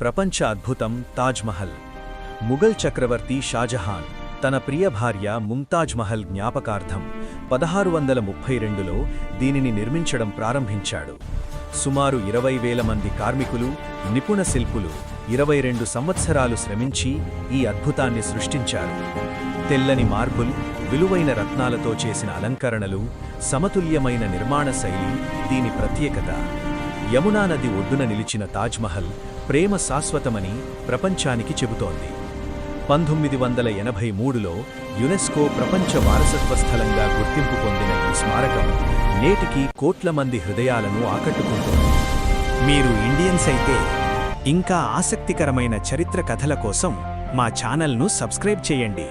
ప్రపంచ అద్భుతం తాజ్మహల్. ముఘల్ చక్రవర్తి షాజహాన్ తన ప్రియ భార్య ముంతాజ్ మహల్ జ్ఞాపకార్థం పదహారు వందల ముప్పై రెండులో దీనిని నిర్మించడం ప్రారంభించాడు. సుమారు ఇరవై వేల మంది కార్మికులు నిపుణ శిల్పులు ఇరవై రెండు సంవత్సరాలు శ్రమించి ఈ అద్భుతాన్ని సృష్టించారు. తెల్లని మార్బుల్ విలువైన రత్నాలతో చేసిన అలంకరణలు సమతుల్యమైన నిర్మాణ శైలి దీని ప్రత్యేకత యమునా నది ఒడ్డున నిలిచిన తాజ్మహల్ ప్రేమ శాశ్వతమని ప్రపంచానికి చెబుతోంది. పంతొమ్మిది వందల ఎనభై మూడులో యునెస్కో ప్రపంచ వారసత్వ స్థలంగా గుర్తింపు పొందిన ఈ స్మారకం నేటికి కోట్ల మంది హృదయాలను ఆకట్టుకుంటుంది. మీరు ఇండియన్స్ అయితే ఇంకా ఆసక్తికరమైన చరిత్ర కథల కోసం మా ఛానల్ను సబ్స్క్రైబ్ చేయండి.